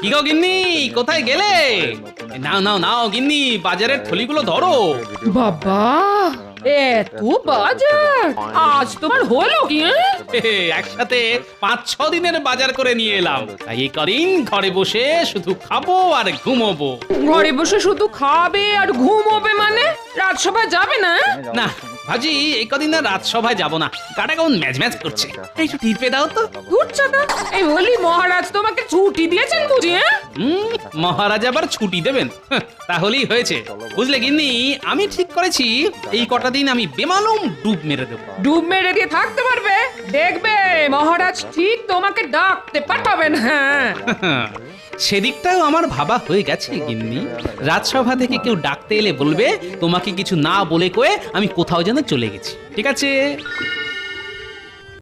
কি গো গিন্নি কোথায় গেলে? নাও নাও নাও গিন্নি বাজারের থলিগুলো ধরো। বাবা এত বাজার। আজ তোমার হলো কি হ্যাঁ? হে, একসাথে পাঁচ ছ দিনের বাজার করে নিয়ে এলাম। তাই এই কদিন ঘরে বসে শুধু খাব আর ঘুমোবো। ঘরে বসে শুধু খাবে আর ঘুমোবে রাজসভায় যাবে না? হ্যাঁ? না ভাজি এই কদিন আর রাজসভায় যাব না। গাটা কেমন ম্যাচ ম্যাচ করছে? একটু দাও তো। ঘুরছো না এই বলি মহারাজ তোমাকে ছুটি দিয়েছেন বুঝি হ্যাঁ? হুম মহারাজ আবার ছুটি দেবেন। হাহ, তাহলেই হয়েছে। বুঝলে গিন্নি আমি ঠিক করেছি এই কটা দিন আমি বেমালুম ডুব মেরে দেবো। ডুব মেরে দিয়ে থাকতে পারবে? দেখবে মহারাজ ঠিক তোমাকে ডাকতে পাঠাবেন হ্যাঁ। সেদিকটাও আমার ভাবা হয়ে গেছে, গিন্নি। রাজসভা থেকে কেউ ডাকতে এলে বলবে, তোমাকে কিছু না বলে কয়ে আমি কোথাও যেন চলে গেছি। ঠিক আছে?